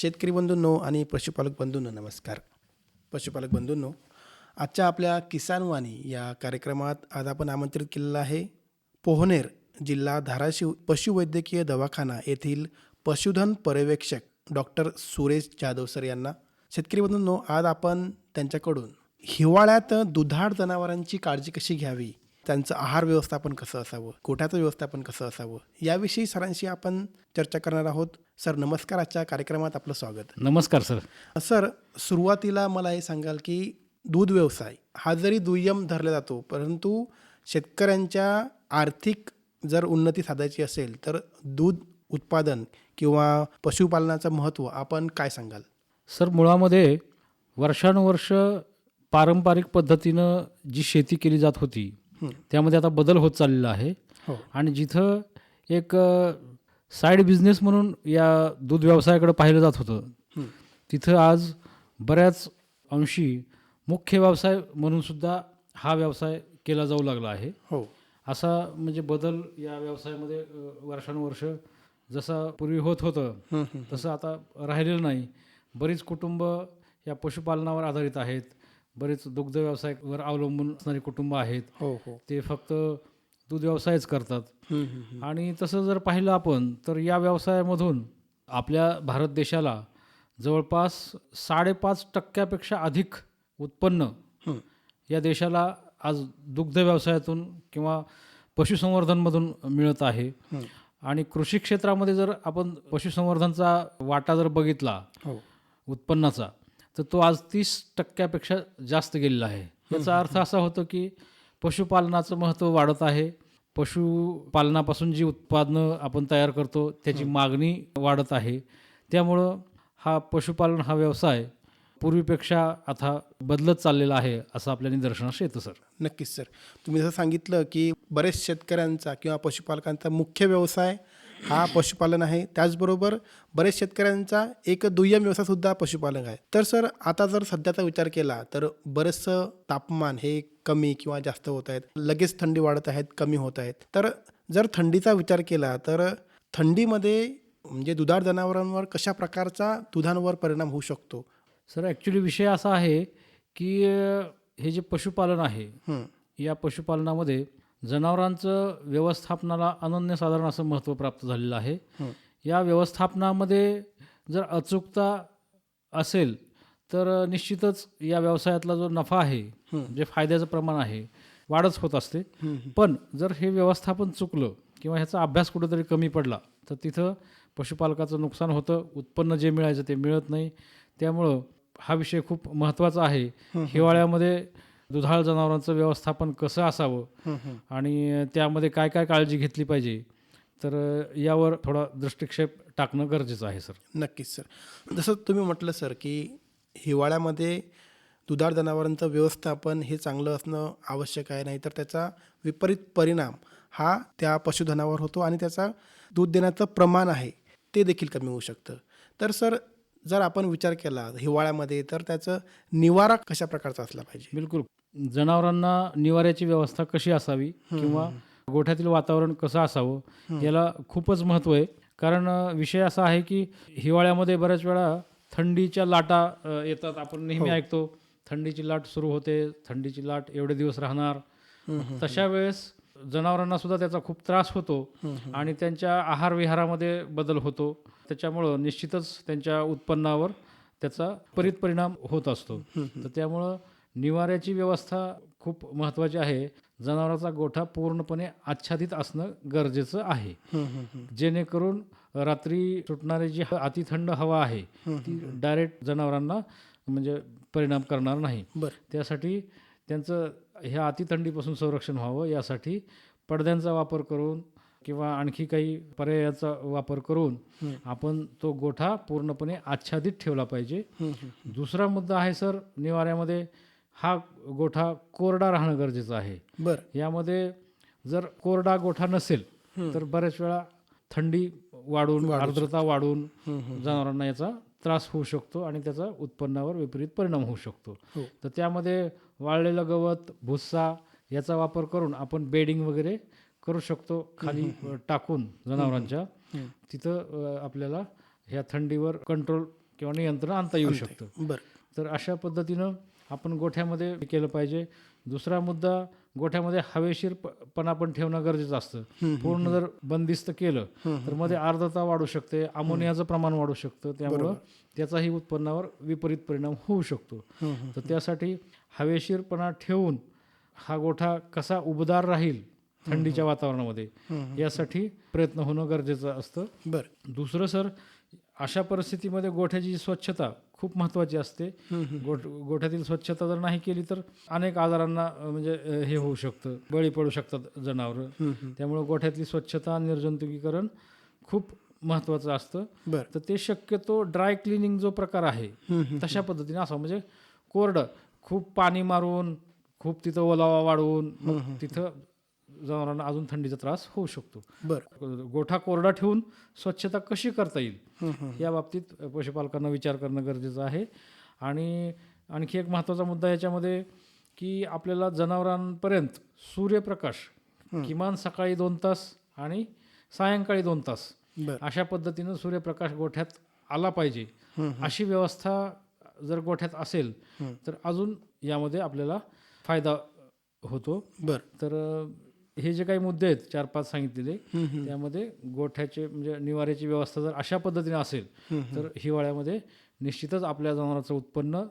शेतकरी बंधूंनो आणि पशुपालक बंधूंनो नमस्कार. पशुपालक बंधूंनो आजच्या आपल्या किसानवाणी या कार्यक्रमात आज आपण आमंत्रित केलेलं आहे पोहनेर जिल्हा धाराशिव पशुवैद्यकीय दवाखाना येथील पशुधन पर्यवेक्षक डॉक्टर सुरेश जाधव सर यांना. शेतकरी बंधूंनो आज आपण त्यांच्याकडून हिवाळ्यात दुधाळ जनावरांची काळजी कशी घ्यावी? त्यांचं आहार व्यवस्थापन कसं असावं? गोठ्याचं व्यवस्थापन कसं असावं? याविषयी सरांशी आपण चर्चा करणार आहोत. सर नमस्कार. आजच्या कार्यक्रमात आपलं स्वागत. नमस्कार सर. सर सुरुवातीला मला हे सांगाल की दूध व्यवसाय हा जरी दुय्यम धरला जातो परंतु शेतकऱ्यांच्या आर्थिक जर उन्नती साधायची असेल तर दूध उत्पादन किंवा पशुपालनाचं महत्त्व आपण काय सांगाल? सर मुळामध्ये वर्षानुवर्ष पारंपरिक पद्धतीनं जी शेती केली जात होती. त्यामध्ये आता बदल होत चाललेला आहे. हो. आणि जिथं एक साईड बिझनेस म्हणून या दूध व्यवसायाकडे पाहिलं जात होतं. तिथं आज बऱ्याच अंशी मुख्य व्यवसाय म्हणून सुद्धा हा व्यवसाय केला जाऊ लागला आहे. हो. असा म्हणजे बदल या व्यवसायामध्ये वर्षानुवर्ष जसा पूर्वी होत होतं. तसं आता राहिलेलं नाही. बरीच कुटुंब या पशुपालनावर आधारित आहेत. बरेच दुग्ध व्यवसायावर अवलंबून असणारी कुटुंब आहेत हो हो ते फक्त दूध व्यवसायच करतात. आणि तसं जर पाहिलं आपण तर या व्यवसायामधून आपल्या भारत देशाला जवळपास साडेपाच टक्क्यापेक्षा अधिक उत्पन्न. या देशाला आज दुग्ध व्यवसायातून किंवा पशुसंवर्धनमधून मिळत आहे. आणि कृषी क्षेत्रामध्ये जर आपण पशुसंवर्धनचा वाटा जर बघितला हो उत्पन्नाचा तर तो आज तीस टक्क्यापेक्षा जास्त गेलेला आहे. याचा अर्थ असा होतो की पशुपालनाचं महत्त्व वाढत आहे. पशुपालनापासून जी उत्पादनं आपण तयार करतो त्याची मागणी वाढत आहे. त्यामुळं हा पशुपालन हा व्यवसाय पूर्वीपेक्षा आता बदलत चाललेला आहे असं आपल्या निदर्शनास येतं सर. नक्कीच सर. तुम्ही जसं सांगितलं की बरेच शेतकऱ्यांचा किंवा पशुपालकांचा मुख्य व्यवसाय हा पशुपालन आहे. त्याचबरोबर बरेच शेतकऱ्यांचा एक दुय्यम व्यवसायसुद्धा पशुपालन आहे. तर सर आता जर सध्याचा विचार केला तर बरेचसं तापमान हे कमी किंवा जास्त होत आहेत. लगेच थंडी वाढत आहेत कमी होत आहेत. तर जर थंडीचा विचार केला तर थंडीमध्ये म्हणजे दुधाळ जनावरांवर कशा प्रकारचा दुधांवर परिणाम होऊ शकतो? सर ॲक्च्युली विषय असा आहे की हे जे पशुपालन आहे या पशुपालनामध्ये जनावरांचं व्यवस्थापनाला अनन्यसाधारण असं महत्त्व प्राप्त झालेलं आहे हं. या व्यवस्थापनामध्ये जर अचूकता असेल तर निश्चितच या व्यवसायातला जो नफा आहे. जे फायद्याचं प्रमाण आहे वाढच होत असते. पण जर हे व्यवस्थापन चुकलं किंवा ह्याचा अभ्यास कुठेतरी कमी पडला तर तिथं पशुपालकाचं नुकसान होतं उत्पन्न जे मिळायचं ते मिळत नाही त्यामुळं हा विषय खूप महत्त्वाचा आहे हिवाळ्यामध्ये दुधाळ जनावरांचं व्यवस्थापन कसं असावं. आणि त्यामध्ये काय काय काळजी घेतली पाहिजे? तर यावर थोडा दृष्टिक्षेप टाकणं गरजेचं आहे सर. नक्कीच सर. जसं तुम्ही म्हटलं सर की हिवाळ्यामध्ये दुधाळ जनावरांचं व्यवस्थापन हे चांगलं असणं आवश्यक आहे. नाहीतर त्याचा विपरीत परिणाम हा त्या पशुधनावर होतो आणि त्याचा दूध देण्याचं प्रमाण आहे ते देखील कमी होऊ शकतं. तर सर जर आपण विचार केला हिवाळ्यामध्ये तर त्याचं निवारा कशा प्रकारचा असला पाहिजे? बिलकुल. जनावरांना निवाऱ्याची व्यवस्था कशी असावी किंवा गोठ्यातील वातावरण कसं असावं याला खूपच महत्त्व आहे. कारण विषय असा आहे की हिवाळ्यामध्ये बऱ्याच वेळा थंडीच्या लाटा येतात. आपण नेहमी ऐकतो थंडीची लाट सुरू होते थंडीची लाट एवढे दिवस राहणार. तशा वेळेस जनावरांना सुद्धा त्याचा खूप त्रास होतो आणि त्यांच्या आहार विहारामध्ये बदल होतो. त्याच्यामुळं निश्चितच त्यांच्या उत्पन्नावर त्याचा परित परिणाम होत असतो. तर त्यामुळं निवाऱ्याची व्यवस्था खूप महत्त्वाची आहे. जनावरांचा गोठा पूर्णपणे आच्छादित असणं गरजेचं आहे. जेणेकरून रात्री सुटणारी जी अतिथंड हवा आहे ती डायरेक्ट जनावरांना म्हणजे परिणाम करणार नाही. बरं. त्यासाठी त्यांचं ह्या अतिथंडीपासून संरक्षण व्हावं यासाठी पडद्यांचा वापर करून किंवा आणखी काही पर्यायाचा वापर करून आपण तो गोठा पूर्णपणे आच्छादित ठेवला पाहिजे. दुसरा मुद्दा आहे सर निवाऱ्यामध्ये हा गोठा कोरडा राहणं गरजेचं आहे. बरं. यामध्ये जर कोरडा गोठा नसेल तर बऱ्याच वेळा थंडी वाढून आर्द्रता वाढून जनावरांना याचा त्रास होऊ शकतो आणि त्याचा उत्पन्नावर विपरीत परिणाम होऊ शकतो. हो. तर त्यामध्ये वाळलेलं गवत भुस्सा याचा वापर करून आपण बेडिंग वगैरे करू शकतो खाली टाकून जनावरांच्या. तिथं आपल्याला ह्या थंडीवर कंट्रोल किंवा नियंत्रण आणता येऊ शकतं. बरं. तर अशा पद्धतीनं आपण गोठ्यामध्ये केलं पाहिजे. दुसरा मुद्दा गोठ्यामध्ये हवेशीर पणा पण ठेवणं गरजेचं असतं. पूर्ण जर बंदिस्त केलं तर मध्ये आर्द्रता वाढू शकते अमोनियाचं प्रमाण वाढू शकतं त्यामुळं त्याचाही उत्पन्नावर विपरीत परिणाम होऊ शकतो. तर त्यासाठी हवेशीरपणा ठेवून हा गोठा कसा उबदार राहील थंडीच्या वातावरणामध्ये यासाठी प्रयत्न होणं गरजेचं असतं. बरं. दुसरं सर अशा परिस्थितीमध्ये गोठ्याची स्वच्छता खूप महत्त्वाची असते. गोठ गोठ्यातील स्वच्छता जर नाही केली तर अनेक आजारांना म्हणजे हे होऊ शकतं. बळी पडू शकतात जनावरं. त्यामुळं गोठ्यातली स्वच्छता निर्जंतुकीकरण खूप महत्त्वाचं असतं. बरं. तर ते शक्यतो ड्राय क्लिनिंग जो प्रकार आहे तशा पद्धतीने असा म्हणजे कोरडं खूप पाणी मारून खूप तिथं ओलावा वाढवून तिथं जनावरांना अजून थंडीचा त्रास होऊ शकतो. बरं. गोठा कोरडा ठेवून स्वच्छता कशी करता येईल? या बाबतीत पशुपालकांना विचार करणं गरजेचं आहे. आणि आणखी एक महत्त्वाचा मुद्दा याच्यामध्ये की आपल्याला जनावरांपर्यंत सूर्यप्रकाश किमान सकाळी दोन तास आणि सायंकाळी दोन तास अशा पद्धतीनं सूर्यप्रकाश गोठ्यात आला पाहिजे. अशी व्यवस्था जर गोठ्यात असेल तर अजून यामध्ये आपल्याला फायदा होतो. बरं. तर हे जे काही मुद्दे आहेत चार पाच सांगितलेले त्यामध्ये गोठ्याचे म्हणजे निवाऱ्याची व्यवस्था जर अशा पद्धतीने असेल तर हिवाळ्यामध्ये निश्चितच आपल्या जनावरांचं उत्पन्न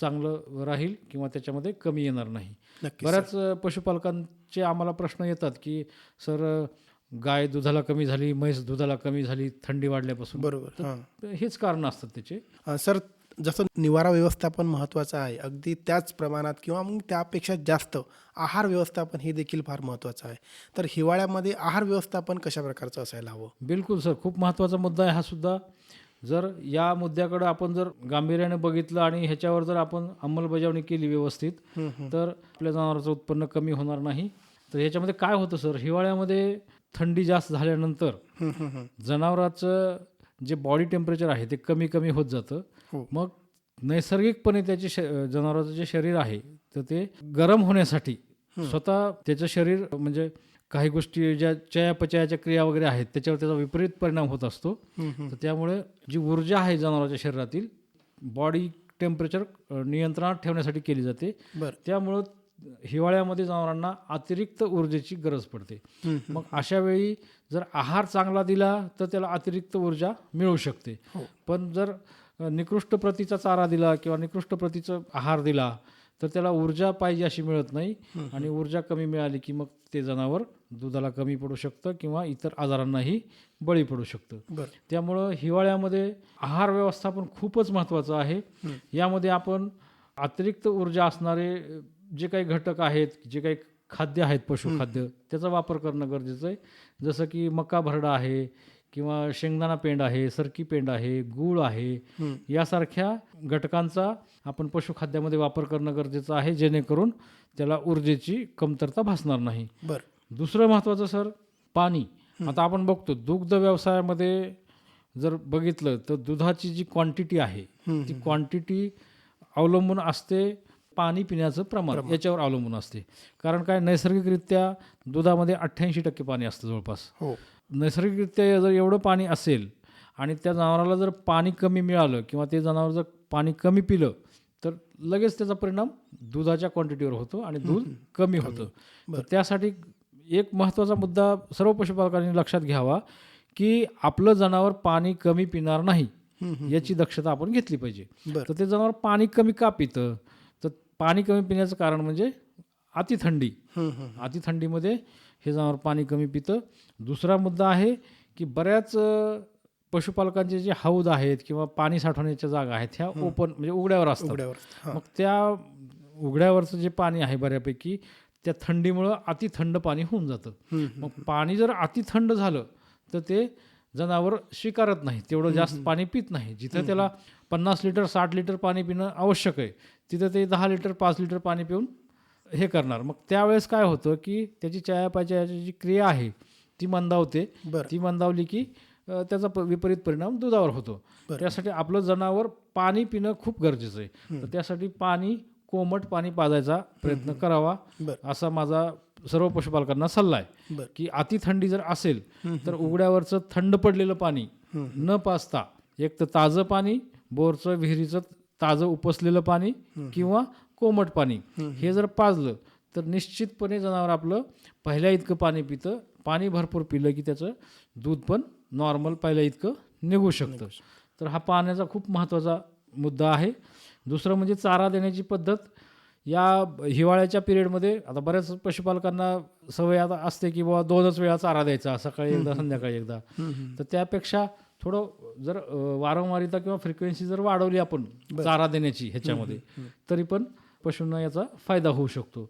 चांगलं राहील किंवा त्याच्यामध्ये कमी येणार नाही. बऱ्याच पशुपालकांचे आम्हाला प्रश्न येतात की सर गाय दुधाला कमी झाली म्हैस दुधाला कमी झाली थंडी वाढल्यापासून. बरोबर हेच कारण असतात त्याचे. सर जसं निवारा व्यवस्थापन महत्त्वाचं आहे अगदी त्याच प्रमाणात किंवा मग त्यापेक्षा जास्त आहार व्यवस्थापन हे देखील फार महत्त्वाचं आहे. तर हिवाळ्यामध्ये आहार व्यवस्थापन कशा प्रकारचं असायला हवं? बिलकुल सर खूप महत्त्वाचा मुद्दा आहे हा सुद्धा. जर या मुद्द्याकडे आपण जर गांभीर्याने बघितलं आणि ह्याच्यावर जर आपण अंमलबजावणी केली व्यवस्थित तर आपल्या जनावरांचं उत्पन्न कमी होणार नाही. तर ह्याच्यामध्ये काय होतं सर हिवाळ्यामध्ये थंडी जास्त झाल्यानंतर. जनावराचं जे बॉडी टेम्परेचर आहे ते कमी कमी होत जातं. हो. मग नैसर्गिकपणे त्याचे श जनावराचं जे शरीर आहे तर ते गरम होण्यासाठी स्वतः त्याचं शरीर म्हणजे काही गोष्टी ज्या चयापचयाच्या क्रिया वगैरे आहेत त्याच्यावर त्याचा विपरीत परिणाम होत असतो. तर त्यामुळे जी ऊर्जा आहे जनावराच्या शरीरातील बॉडी टेम्परेचर नियंत्रणात ठेवण्यासाठी केली जाते. त्यामुळं हिवाळ्यामध्ये जनावरांना अतिरिक्त ऊर्जेची गरज पडते. मग अशा वेळी जर आहार चांगला दिला तर त्याला अतिरिक्त ऊर्जा मिळू शकते. हो. पण जर निकृष्ट प्रतीचा चारा दिला किंवा निकृष्ट प्रतीचा आहार दिला तर त्याला ऊर्जा पाहिजे अशी मिळत नाही आणि ऊर्जा कमी मिळाली की मग ते जनावर दुधाला कमी पडू शकतं किंवा इतर आजारांनाही बळी पडू शकतं. त्यामुळं हिवाळ्यामध्ये आहार व्यवस्थापन खूपच महत्त्वाचं आहे. यामध्ये आपण अतिरिक्त ऊर्जा असणारे जे काही घटक आहेत जे काही खाद्य आहेत पशुखाद्य त्याचा वापर करणं गरजेचं आहे. जसं की मका भरडा आहे किंवा शेंगदाणा पेंड आहे सरकी पेंड आहे गूळ आहे यासारख्या घटकांचा आपण पशुखाद्यामध्ये वापर करणं गरजेचं आहे जेणेकरून त्याला ऊर्जेची कमतरता भासणार नाही. बरं. दुसरं महत्त्वाचं सर पाणी. आता आपण बघतो दुग्ध व्यवसायामध्ये जर बघितलं तर दुधाची जी क्वांटिटी आहे ती क्वांटिटी अवलंबून असते पाणी पिण्याचं प्रमाण याच्यावर अवलंबून असते. कारण काय? नैसर्गिकरित्या दुधामध्ये अठ्ठ्याऐंशी टक्के पाणी असतं जवळपास. हो. नैसर्गिकरित्या जर एवढं पाणी असेल आणि त्या जनावराला जर पाणी कमी मिळालं किंवा ते जनावर जर पाणी कमी पिलं तर लगेच त्याचा परिणाम दुधाच्या क्वांटिटीवर होतो आणि दूध कमी होतं. तर त्यासाठी एक महत्त्वाचा मुद्दा सर्व पशुपालकांनी लक्षात घ्यावा की आपलं जनावर पाणी कमी पिणार नाही याची दक्षता आपण घेतली पाहिजे. तर ते जनावर पाणी कमी का पितं? पाणी कमी पिण्याचं कारण म्हणजे अतिथंडी. हं, हं. अतिथंडीमध्ये हे जनावर पाणी कमी पितं. दुसरा मुद्दा आहे की बऱ्याच पशुपालकांचे जे हौद आहेत किंवा पाणी साठवण्याच्या जागा आहेत ह्या ओपन म्हणजे उघड्यावर असतात. मग त्या उघड्यावरचं जे पाणी आहे बऱ्यापैकी त्या थंडीमुळं अतिथंड पाणी होऊन जातं. मग पाणी जर अतिथंड झालं तर ते जनावर स्वीकारत नाही तेवढं जास्त पाणी पित नाही जिथं त्याला पन्नास लिटर साठ लिटर पाणी पिणं आवश्यक आहे तिथं ते दहा लिटर पाच लिटर पाणी पिऊन हे करणार. मग त्यावेळेस काय होतं की त्याची चयापचयाची जी क्रिया आहे ती मंदावते. ती मंदावली की त्याचा विपरीत परिणाम दुधावर होतो. त्यासाठी आपलं जनावर पाणी पिणं खूप गरजेचं आहे. तर त्यासाठी पाणी कोमट पाणी पाजायचा प्रयत्न करावा असा माझा सर्व पशुपालकांना सल्ला आहे की अति थंडी जर असेल तर उघड्यावरचं थंड पडलेलं पाणी न पाजता एक तर ताजं पाणी बोरचं विहिरीचं ताजं उपसलेलं पाणी किंवा कोमट पाणी हे जर पाजलं तर निश्चितपणे जनावर आपलं पहिल्या इतकं पाणी पितं पाणी भरपूर पिलं की त्याचं दूध पण नॉर्मल पहिल्या इतकं निघू शकतं. तर हा पाण्याचा खूप महत्त्वाचा मुद्दा आहे. दुसरं म्हणजे चारा देण्याची पद्धत या हिवाळ्याच्या पिरियडमध्ये आता बऱ्याच पशुपालकांना सवय आता असते की बाबा दोनच वेळा चारा द्यायचा सकाळी एकदा संध्याकाळी एकदा. तर त्यापेक्षा थोडं जर वारंवारिता किंवा फ्रिक्वेन्सी जर वाढवली आपण चारा देण्याची ह्याच्यामध्ये तरी पण पशूंना याचा फायदा होऊ शकतो.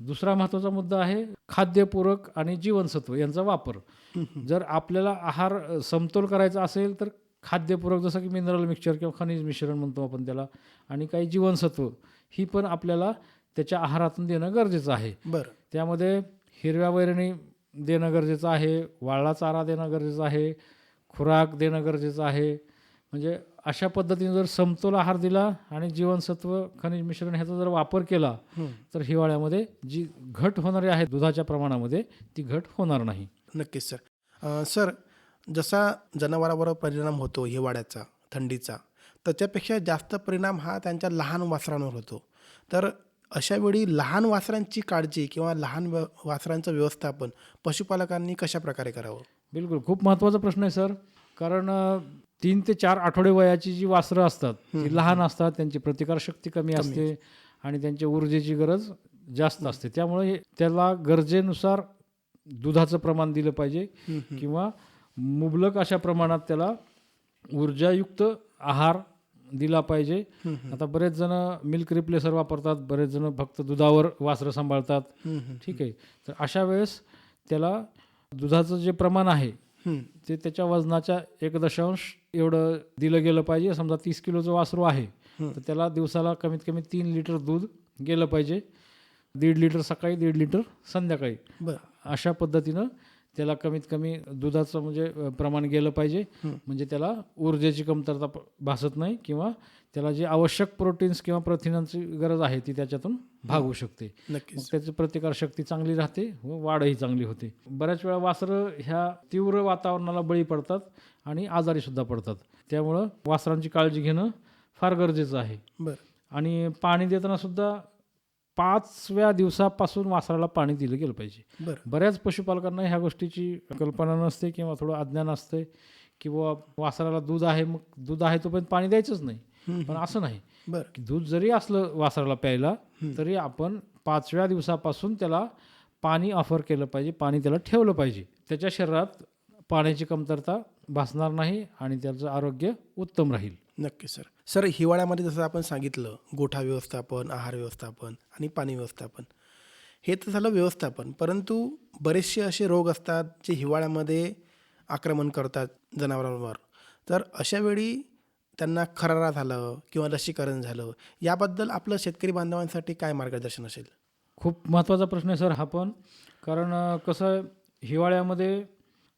दुसरा महत्त्वाचा मुद्दा आहे खाद्यपूरक आणि जीवनसत्व यांचा वापर. जर आपल्याला आहार समतोल करायचा असेल तर खाद्यपूरक जसं की मिनरल मिक्सचर किंवा खनिज मिश्रण म्हणतो आपण त्याला आणि काही जीवनसत्व ही पण आपल्याला त्याच्या आहारातून देणं गरजेचं आहे. बरं. त्यामध्ये हिरव्या वैरणी देणं गरजेचं आहे वाळला चारा देणं गरजेचं आहे खुराक देणं गरजेचं आहे. म्हणजे अशा पद्धतीने जर समतोल आहार दिला आणि जीवनसत्व खनिज मिश्रण ह्याचा जर वापर केला तर हिवाळ्यामध्ये जी घट होणारी आहे दुधाच्या प्रमाणामध्ये ती घट होणार नाही. नक्कीच सर. सर जसा जनावरावर परिणाम होतो हिवाळ्याचा थंडीचा त्याच्यापेक्षा जास्त परिणाम हा त्यांच्या लहान वासरांवर होतो. तर अशा वेळी लहान वासरांची काळजी किंवा लहान व्य वासरांचं व्यवस्थापन पशुपालकांनी कशा प्रकारे करावं? बिलकुल. खूप महत्त्वाचा प्रश्न आहे सर. कारण तीन ते चार आठवडे वयाची जी वासरं असतात ती लहान असतात त्यांची प्रतिकारशक्ती कमी असते आणि त्यांच्या ऊर्जेची गरज जास्त असते. त्यामुळे त्याला गरजेनुसार दुधाचं प्रमाण दिलं पाहिजे किंवा मुबलक अशा प्रमाणात त्याला ऊर्जायुक्त आहार दिला पाहिजे. आता बरेच जण मिल्क रिप्लेसर वापरतात बरेच जण फक्त दुधावर वासरं सांभाळतात. ठीक आहे. तर अशा वेळेस त्याला दुधाचं जे प्रमाण आहे. ते त्याच्या वजनाच्या एक दशांश एवढं दिलं गेलं पाहिजे. समजा तीस किलोचं वासरू आहे तर त्याला दिवसाला कमीत कमी तीन लिटर दूध गेलं पाहिजे. दीड लिटर सकाळी दीड लिटर संध्याकाळी. अशा पद्धतीनं त्याला कमीत कमी दुधाचं म्हणजे प्रमाण गेलं पाहिजे. म्हणजे त्याला ऊर्जेची कमतरता भासत नाही किंवा त्याला जे आवश्यक प्रोटीन्स किंवा प्रथिनांची गरज आहे ती त्याच्यातून भागू शकते. त्याची प्रतिकारशक्ती चांगली राहते व वाढही चांगली होते. बऱ्याच वेळा वासरं ह्या तीव्र वातावरणाला बळी पडतात आणि आजारी सुद्धा पडतात. त्यामुळं वासरांची काळजी घेणं फार गरजेचं आहे. बरं. आणि पाणी देताना सुद्धा पाचव्या दिवसापासून वासराला पाणी दिलं गेलं पाहिजे. बऱ्याच पशुपालकांना ह्या गोष्टीची कल्पना नसते किंवा थोडं अज्ञान असते की बुवा वासराला दूध आहे मग दूध आहे तोपर्यंत पाणी द्यायचंच नाही. पण असं नाही. दूध जरी असलं वासराला प्यायला तरी आपण पाचव्या दिवसापासून त्याला पाणी ऑफर केलं पाहिजे पाणी त्याला ठेवलं पाहिजे. त्याच्या शरीरात पाण्याची कमतरता भासणार नाही आणि त्याचं आरोग्य उत्तम राहील. नक्की सर. सर हिवाळ्यामध्ये जसं आपण सांगितलं गोठा व्यवस्थापन आहार व्यवस्थापन आणि पाणी व्यवस्थापन हे तर झालं व्यवस्थापन. परंतु बरेचसे असे रोग असतात जे हिवाळ्यामध्ये आक्रमण करतात जनावरांवर. तर अशा वेळी त्यांना खरारा झालं किंवा लसीकरण झालं याबद्दल आपलं शेतकरी बांधवांसाठी काय मार्गदर्शन असेल? खूप महत्त्वाचा प्रश्न आहे सर हा पण. कारण कसं आहे हिवाळ्यामध्ये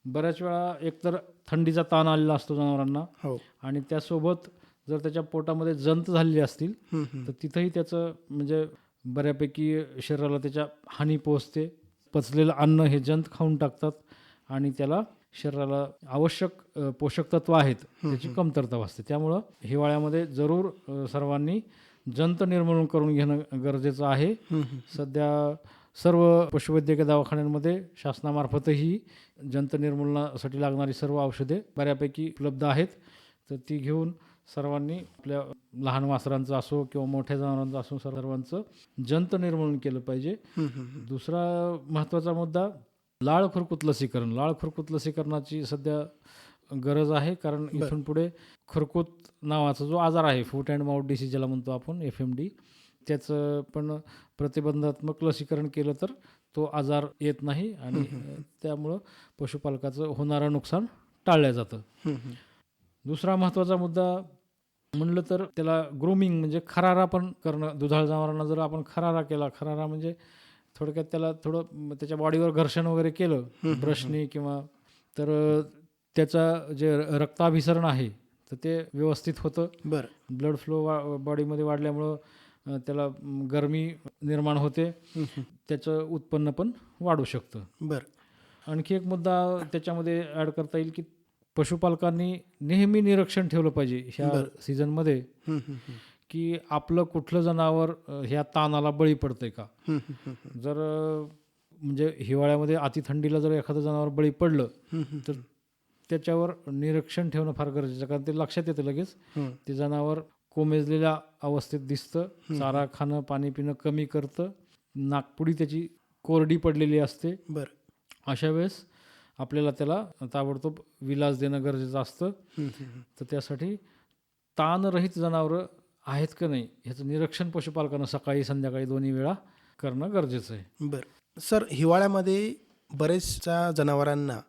बऱ्याच वेळा एकतर थंडीचा ताण आलेला असतो जनावरांना. हो. आणि त्यासोबत जर त्याच्या पोटामध्ये जंत झालेली असतील. तर तिथंही त्याचं म्हणजे बऱ्यापैकी शरीराला त्याच्या हानी पोचते पचलेलं अन्न हे जंत खाऊन टाकतात आणि त्याला शरीराला आवश्यक पोषक तत्व आहेत त्याची कमतरता भासते. त्यामुळं हिवाळ्यामध्ये जरूर सर्वांनी जंत निर्मूलन करून घेणं गरजेचं आहे. सध्या सर्व पशुवैद्यकीय दवाखान्यांमध्ये शासनामार्फतही जंत निर्मूलनासाठी लागणारी सर्व औषधे बऱ्यापैकी उपलब्ध आहेत. तर ती घेऊन सर्वांनी आपल्या लहान वासरांचं असो किंवा मोठ्या जनावरांचं असो सर्वांचं जंत निर्मूलन केलं पाहिजे. दुसरा महत्त्वाचा मुद्दा लाळ खुरकूत लसीकरण लाळ खुरकूत लसीकरणाची सध्या गरज आहे कारण इथून पुढे खुरकूत नावाचा जो आजार आहे फूट अँड माउथ डिसीज ज्याला म्हणतो आपण एफ एम डी त्याचं पण प्रतिबंधात्मक लसीकरण केलं तर तो आजार येत नाही आणि त्यामुळं पशुपालकाचं होणारं नुकसान टाळलं जातं. दुसरा महत्त्वाचा मुद्दा म्हणलं तर त्याला ग्रूमिंग म्हणजे खरारा पण करणं दुधाळ जनावरांना जर आपण खरारा केला खरारा म्हणजे थोडक्यात त्याला थोडं त्याच्या बॉडीवर घर्षण वगैरे केलं ब्रशने किंवा तर त्याचा जे रक्ताभिसरण आहे तर ते व्यवस्थित होतं. बरं. ब्लड फ्लो वा बॉडीमध्ये वाढल्यामुळं त्याला गरमी निर्माण होते त्याचं उत्पन्न पण वाढू शकतं बरं आणखी एक मुद्दा त्याच्यामध्ये ॲड करता येईल की पशुपालकांनी नेहमी निरीक्षण ठेवलं पाहिजे ह्या सीझनमध्ये. की आपलं कुठलं जनावर ह्या ताणाला बळी पडतंय का. जर म्हणजे हिवाळ्यामध्ये अतिथंडीला जर एखादं जनावर बळी पडलं. तर त्याच्यावर निरीक्षण ठेवणं फार गरजेचं आहे. कारण ते लक्षात येतं लगेच. ते जनावर कोमेजलेल्या अवस्थेत दिसतं. चारा खाणं पाणी पिणं कमी करतं. नागपुडी त्याची कोरडी पडलेली असते. बरं. अशा वेळेस आपल्याला त्याला ताबडतोब विलास देणं गरजेचं असतं. तर त्यासाठी ताणरहित जनावरं आहेत का नाही ह्याचं निरीक्षण पशुपालकानं सकाळी संध्याकाळी दोन्ही वेळा करणं गरजेचं आहे. बरं. सर हिवाळ्यामध्ये बरेचशा जनावरांना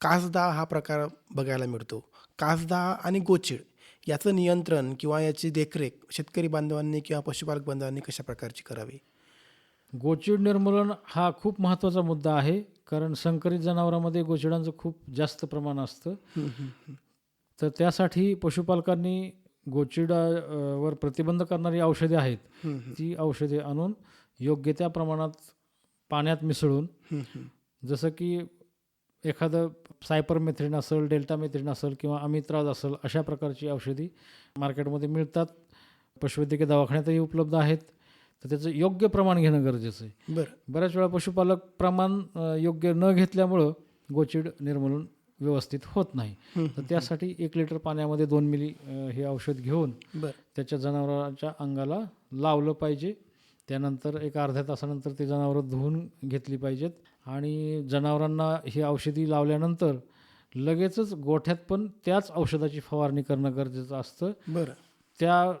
कासदाह हा प्रकार बघायला मिळतो. कासदाह आणि गोचिड याचं नियंत्रण किंवा याची देखरेख शेतकरी बांधवांनी किंवा पशुपालक बांधवांनी कशा प्रकारची करावी गोचिड निर्मूलन हा खूप महत्त्वाचा मुद्दा आहे कारण संकरित जनावरांमध्ये गोचिडांचं खूप जास्त प्रमाण असतं. तर त्यासाठी पशुपालकांनी गोचिडा अ, वर प्रतिबंध करणारी औषधे आहेत. ती औषधे आणून योग्य त्या प्रमाणात पाण्यात मिसळून. जसं की एखादं सायपरमेथ्रिन असेल डेल्टामेथ्रिन असेल किंवा अमित्राज असेल अशा प्रकारची औषधी मार्केटमध्ये मिळतात. पशुवैद्यकीय दवाखान्यातही उपलब्ध आहेत. तर त्याचं योग्य प्रमाण घेणं गरजेचं आहे. बरं. बऱ्याच वेळा पशुपालक प्रमाण योग्य न घेतल्यामुळं गोचिड निर्मूलन व्यवस्थित होत नाही. तर त्यासाठी एक लिटर पाण्यामध्ये दोन मिली हे औषध घेऊन त्याच्या जनावरांच्या अंगाला लावलं पाहिजे. त्यानंतर एक अर्ध्या तासानंतर ते जनावरं धुवून घेतली पाहिजेत. आणि जनावरांना ही औषधी लावल्यानंतर लगेचच गोठ्यात पण त्याच औषधाची फवारणी करणं गरजेचं असतं. बरं. त्या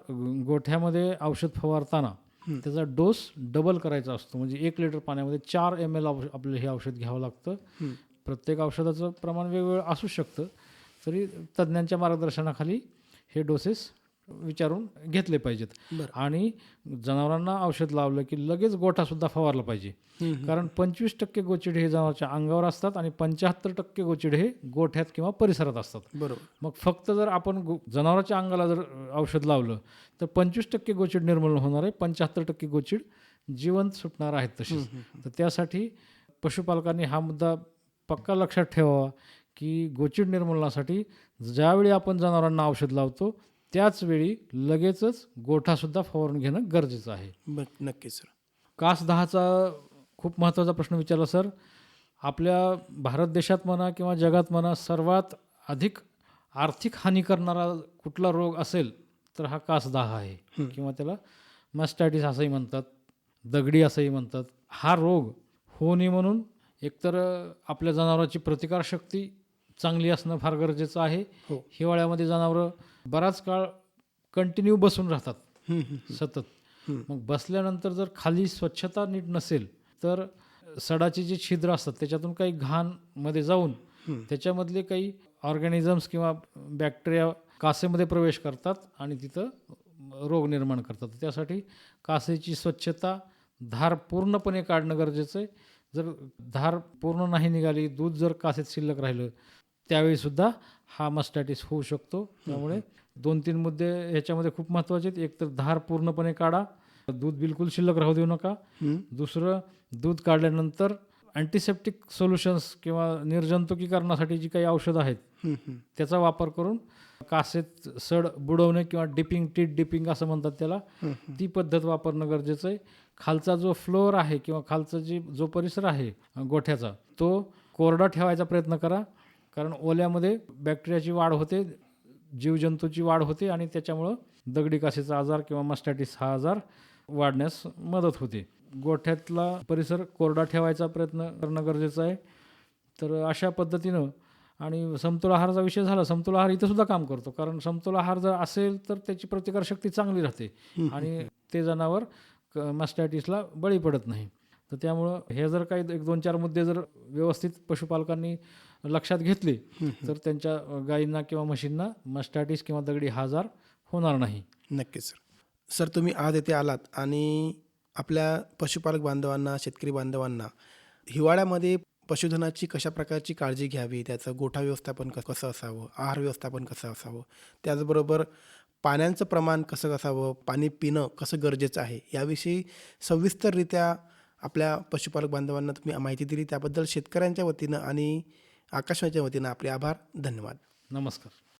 गोठ्यामध्ये औषध फवारताना. त्याचा डोस डबल करायचा असतो. म्हणजे एक लिटर पाण्यामध्ये चार एम एल आपलं हे औषध घ्यावं लागतं. प्रत्येक औषधाचं प्रमाण वेगवेगळं असू शकतं. तरी तज्ज्ञांच्या मार्गदर्शनाखाली हे डोसेस विचारून घेतले पाहिजेत. आणि जनावरांना औषध लावलं की लगेच गोठासुद्धा फवारला पाहिजे. कारण पंचवीस टक्के गोचिड हे जनावरच्या अंगावर असतात आणि पंच्याहत्तर टक्के गोचिड हे गोठ्यात किंवा परिसरात असतात. बरोबर. मग फक्त जर आपण गो जनावराच्या अंगाला जर औषध लावलं तर पंचवीस टक्के गोचिड निर्मूलन होणार आहे. पंच्याहत्तर टक्के गोचिड जिवंत सुटणार आहेत तसेच तर त्यासाठी पशुपालकांनी हा मुद्दा पक्का लक्षात ठेवावा की गोचिड निर्मूलनासाठी ज्यावेळी आपण जनावरांना औषध लावतो त्याच वेळी लगेचच गोठासुद्धा फवारून घेणं गरजेचं आहे. बरं नक्कीच सर कास दहाचा खूप महत्त्वाचा प्रश्न विचारला सर आपल्या भारत देशात म्हणा किंवा जगात म्हणा सर्वात अधिक आर्थिक हानी करणारा कुठला रोग असेल तर हा कास दहा आहे. किंवा त्याला मस्टॅटिस असंही म्हणतात दगडी असंही म्हणतात. हा रोग होऊ नये म्हणून एकतर आपल्या जनावरांची प्रतिकारशक्ती चांगली असणं फार गरजेचं आहे. हो. हिवाळ्यामध्ये जनावरं बराच काळ कंटिन्यू बसून राहतात. सतत. मग बसल्यानंतर जर खाली स्वच्छता नीट नसेल तर सडाची जी छिद्र असतात त्याच्यातून काही घाणमध्ये जाऊन. त्याच्यामधले काही ऑर्गॅनिझम्स किंवा बॅक्टेरिया कासेमध्ये प्रवेश करतात आणि तिथं रोग निर्माण करतात त्यासाठी कासेची स्वच्छता धार पूर्णपणे काढणं गरजेचं आहे जर धार पूर्ण नाही निघाली दूध जर कासेत शिल्लक राहिलं त्यावेळी सुद्धा हा मस्टॅटिस होऊ शकतो. त्यामुळे दोन तीन मुद्दे ह्याच्यामध्ये खूप महत्त्वाचे आहेत. एक तर धार पूर्णपणे काढा. दूध बिलकुल शिल्लक राहू देऊ नका. दुसरं दूध काढल्यानंतर अँटीसेप्टिक सोल्युशन्स किंवा निर्जंतुकीकरणासाठी जी काही औषधं आहेत. त्याचा वापर करून कासेत सड बुडवणे किंवा डिपिंग टीट डिपिंग असं म्हणतात त्याला ती पद्धत वापरणं गरजेचं आहे. खालचा जो फ्लोअर आहे किंवा खालचा जी जो परिसर आहे गोठ्याचा तो कोरडा ठेवायचा प्रयत्न करा. कारण ओल्यामध्ये बॅक्टेरियाची वाढ होते जीवजंतूची वाढ होते आणि त्याच्यामुळं दगडी कासेचा आजार किंवा मस्टॅटिस हा आजार वाढण्यास मदत होते. गोठ्यातला परिसर कोरडा ठेवायचा प्रयत्न करणं गरजेचं आहे. तर अशा पद्धतीनं आणि समतोल आहाराचा विषय झाला समतोल आहार इथं सुद्धा काम करतो. कारण समतोल आहार जर असेल तर त्याची प्रतिकारशक्ती चांगली राहते. आणि ते जनावर मस्टॅटिसला बळी पडत नाही. तर त्यामुळं हे जर काही एक दोन चार मुद्दे जर व्यवस्थित पशुपालकांनी लक्षात घेतले तर त्यांच्या गायींना किंवा म्हशींना मस्टॅटिस किंवा दगडी हा आजार होणार नाही. नक्कीच सर. सर तुम्ही आज येथे आलात आणि आपल्या पशुपालक बांधवांना शेतकरी बांधवांना हिवाळ्यामध्ये पशुधनाची कशा प्रकारची काळजी घ्यावी? त्याचं गोठा व्यवस्थापन क- कसं असावं? आहार व्यवस्थापन कसं असावं? त्याचबरोबर पाण्याचं प्रमाण कसं असावं? पाणी पिणं कसं गरजेचं आहे? याविषयी सविस्तररित्या आपल्या पशुपालक बांधवांना तुम्ही माहिती दिली. त्याबद्दल शेतकऱ्यांच्या वतीनं आणि आकाशवाणीच्या वतीनं आपले आभार. धन्यवाद. नमस्कार.